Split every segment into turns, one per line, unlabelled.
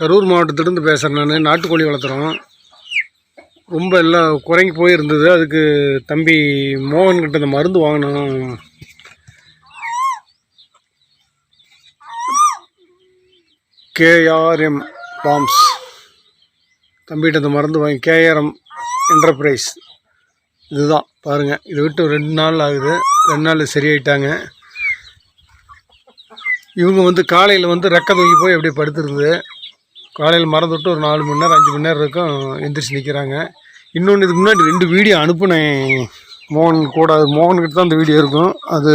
கரூர் மாவட்டத்திலேருந்து பேசுகிறேன் நான். நாட்டுக்கோழி வளர்த்துறோம். ரொம்ப எல்லாம் குறைங்கி போயிருந்தது. அதுக்கு தம்பி மோகன்கிட்ட இந்த மருந்து வாங்கினோம். KRM farms. தம்பிகிட்ட இந்த மருந்து வாங்கி கேஆர்எம் என்டர்பிரைஸ். இதுதான். பாருங்கள் இதை விட்டு ரெண்டு நாள் ஆகுது. ரெண்டு நாள் சரியாயிட்டாங்க. இவங்க வந்து காலையில் வந்து ரெக்க தூக்கி போய் அப்படியே படுத்துருது காலையில் மறந்துவிட்டு ஒரு நாலு மணி நேரம் அஞ்சு மணி நேரம் இருக்கும் எந்திரிச்சு நிற்கிறாங்க இன்னொன்று இதுக்கு முன்னாடி ரெண்டு வீடியோ அனுப்புனேன். மோகன் கூட அது மோகன்கிட்ட தான் அந்த வீடியோ இருக்கும். அது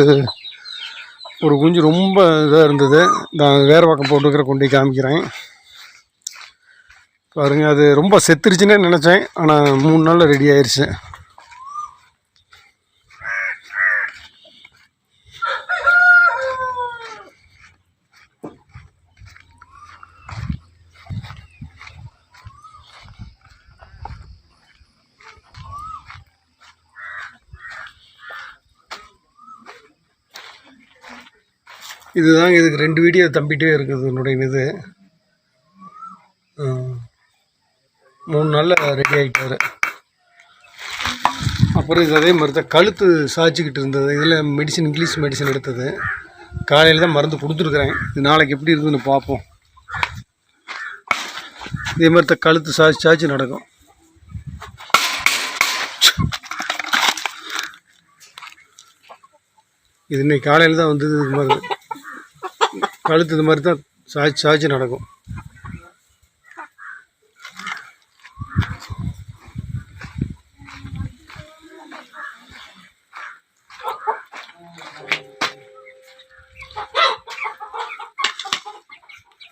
ஒரு குஞ்சு ரொம்ப இதாக இருந்தது. நான் வேறு பக்கம் போட்டுக்கிற கொண்டு போய் காமிக்கிறேன். பாருங்கள் அது ரொம்ப செத்துருச்சுன்னே நினச்சேன். ஆனால் மூணு நாளில் ரெடி ஆயிடுச்சு இதுதாங்க இதுக்கு ரெண்டு வீடியோ தம்பிகிட்டே இருக்குது என்னுடைய இது. மூணு நாளில் ரெடி ஆகிட்டார் அப்புறம் இது அதே மாதிரி தான் கழுத்து சாய்ச்சிக்கிட்டு இருந்தது. இதில் மெடிசன் இங்கிலீஷ் மெடிசன் எடுத்தது. காலையில் தான் மருந்து கொடுத்துருக்குறேன். இது நாளைக்கு எப்படி இருக்குதுன்னு பார்ப்போம். இதே மாதிரி தான் கழுத்து சாய்ச்சி சாய்ச்சி நடக்கும். இது இன்னைக்கு காலையில் தான் வந்தது இது மாதிரி. கழுத்து இது மாதிரி தான் சாய்ச்சி சாய்ச்சி நடக்கும்.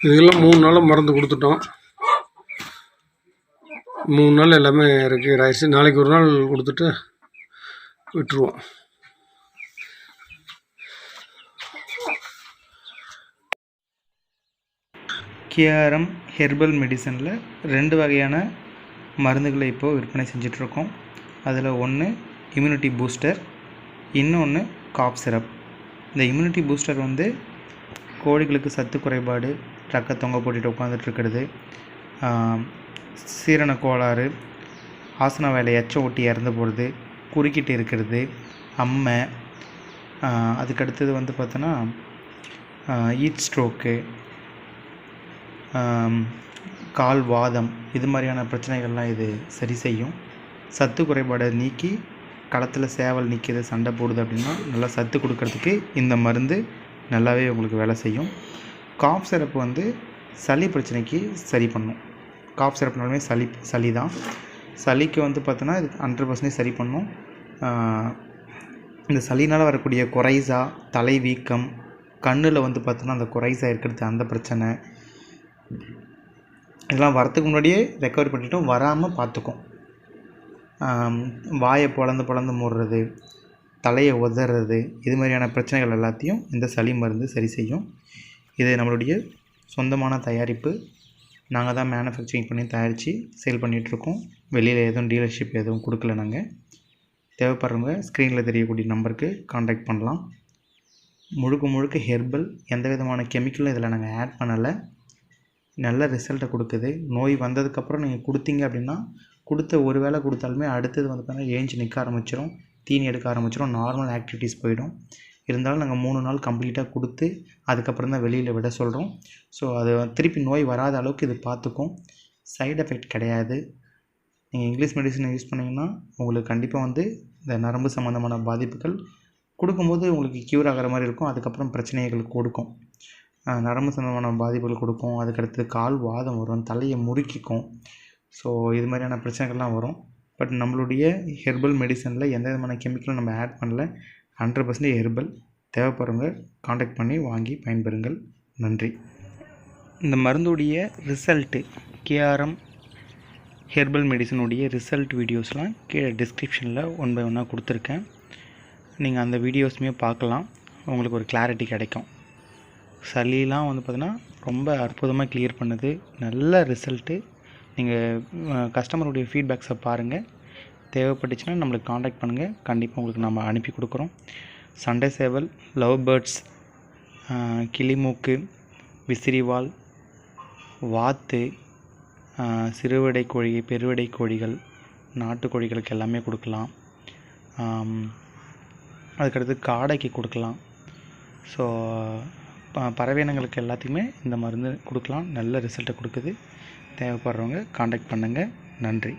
இதெல்லாம் மூணு நாளாக மருந்து கொடுத்துட்டோம். மூணு நாள் எல்லாமே ரெக்கவர் ஆயிடுச்சு நாளைக்கு ஒரு நாள் கொடுத்துட்டு விட்டுருவோம்.
கேஆர்எம் ஹெர்பல் மெடிசனில் ரெண்டு வகையான மருந்துகளை இப்போது விற்பனை செஞ்சிட்ருக்கோம். அதில் ஒன்று இம்யூனிட்டி பூஸ்டர் இன்னொன்று காப் சிரப் இந்த இம்யூனிட்டி பூஸ்டர் வந்து கோழிகளுக்கு சத்து குறைபாடு ரக்க தொங்க போட்டுட்டு உட்காந்துட்டுருக்கிறது சீரண கோளாறு ஆசன வேலை எச்சம் ஒட்டி இறந்து போகிறது குறுக்கிட்டு இருக்கிறது அம்மை அதுக்கடுத்தது வந்து பார்த்தோன்னா ஈட் ஸ்ட்ரோக்கு கால்வாதம் கால் வாதம் இது மாதிரியான பிரச்சனைகள்லாம் இது சரி செய்யும். சத்து குறைபாடை நீக்கி களத்தில் சேவல் நிற்கிது சண்டை போடுது அப்படின்னா நல்லா சத்து கொடுக்கறதுக்கு இந்த மருந்து நல்லாவே உங்களுக்கு வேலை செய்யும். காஃப் சிரப்பு வந்து சளி பிரச்சனைக்கு சரி பண்ணும். காஃப் சிரப்புனாலுமே சளி சளி தான். சளிக்கு வந்து பார்த்தோன்னா இது ஹண்ட்ரட் பர்சன்டேஜ் சரி பண்ணும். இந்த சளினால் வரக்கூடிய குறைசா தலை வீக்கம் கண்ணில் வந்து பார்த்தோன்னா அந்த குறைசா இருக்கிறது அந்த பிரச்சனை. இதெல்லாம் வரத்துக்கு முன்னாடியே ரெக்கவரி பண்ணிட்டோம். வராமல் பார்த்துக்கும். வாயை பொழந்து பொழந்து மூடுறது தலையை உதறது இது மாதிரியான பிரச்சனைகள் எல்லாத்தையும் இந்த சளி மருந்து சரி செய்யும். இது நம்மளுடைய சொந்தமான தயாரிப்பு. நாங்கள் தான் மேனுஃபேக்சரிங் பண்ணி தயாரித்து சேல் பண்ணிகிட்ருக்கோம் வெளியில் எதுவும் டீலர்ஷிப் எதுவும் கொடுக்கல நாங்கள் தேவைப்படுறவங்க ஸ்க்ரீனில் தெரியக்கூடிய நம்பருக்கு காண்டாக்ட் பண்ணலாம். முழுக்க முழுக்க ஹெர்பல் எந்த விதமான கெமிக்கலும் இதில் நாங்கள் ஆட் பண்ணலை. நல்ல ரிசல்ட்டை கொடுக்குது. நோய் வந்ததுக்கப்புறம் நீங்கள் கொடுத்தீங்க அப்படின்னா கொடுத்த ஒரு வேளை கொடுத்தாலுமே அடுத்தது வந்து பார்த்தீங்கன்னா ஏஞ்சி நிற்க ஆரம்பிச்சிடும் தீனி எடுக்க ஆரம்பிச்சிடும் நார்மல் ஆக்டிவிட்டீஸ் போயிடும். இருந்தாலும் நாங்கள் மூணு நாள் கம்ப்ளீட்டாக கொடுத்து அதுக்கப்புறம் தான் வெளியில் விட சொல்கிறோம் ஸோ அது திருப்பி நோய் வராத அளவுக்கு இது பார்த்துக்கும் சைடு எஃபெக்ட் கிடையாது. நீங்கள் இங்கிலீஷ் மெடிசனை யூஸ் பண்ணிங்கன்னா உங்களுக்கு கண்டிப்பாக வந்து இந்த நரம்பு சம்மந்தமான பாதிப்புகள் கொடுக்கும்போது உங்களுக்கு க்யூர் ஆகிற மாதிரி இருக்கும். அதுக்கப்புறம் பிரச்சனைகள் கொடுக்கும். நரம்பு சம்மந்தமான பாதிப்புகள் கொடுக்கும். அதுக்கடுத்து கால் வாதம் வரும் தலையை முறுக்கிக்கும். ஸோ இது மாதிரியான பிரச்சனைகள்லாம் வரும். பட் நம்மளுடைய ஹெர்பல் மெடிசனில் எந்த விதமான கெமிக்கலும் நம்ம ஆட் பண்ணல. ஹண்ட்ரட் பர்சன்டேஜ் ஹெர்பல் தேவைப்படுறவங்க காண்டாக்ட் பண்ணி வாங்கி பயன்பெறுங்கள். நன்றி. இந்த மருந்துடைய ரிசல்ட்டு கேஆர்எம் ஹெர்பல் மெடிசனுடைய ரிசல்ட் வீடியோஸ்லாம் கீழே டிஸ்கிரிப்ஷனில் ஒன் பை ஒன்னாக கொடுத்துருக்கேன். நீங்கள் அந்த வீடியோஸுமே பார்க்கலாம். உங்களுக்கு ஒரு கிளாரிட்டி கிடைக்கும். சளிலாம் வந்து பார்த்தீங்கன்னா ரொம்ப அற்புதமாக கிளியர் பண்ணுது. நல்ல ரிசல்ட்டு நீங்கள் கஸ்டமருடைய ஃபீட்பேக்ஸை பாருங்கள் தேவைப்பட்டுச்சுன்னா நம்மளுக்கு காண்டாக்ட் பண்ணுங்கள் கண்டிப்பாக உங்களுக்கு நம்ம அனுப்பி கொடுக்குறோம். சண்டே சேவல் லவ் பேர்ட்ஸ் கிளிமூக்கு விசிறிவால் வாத்து சிறுவிடை கோழி பெருவிடை கோழிகள் நாட்டுக்கோழிகளுக்கு எல்லாமே கொடுக்கலாம். அதுக்கடுத்து காடைக்கு கொடுக்கலாம். ஸோ ப பறவை எல்லாத்தையுமே இந்த மருந்து கொடுக்கலாம். நல்ல ரிசல்ட்டை கொடுக்குது. தேவைப்படுறவங்க காண்டாக்ட் பண்ணுங்கள் நன்றி.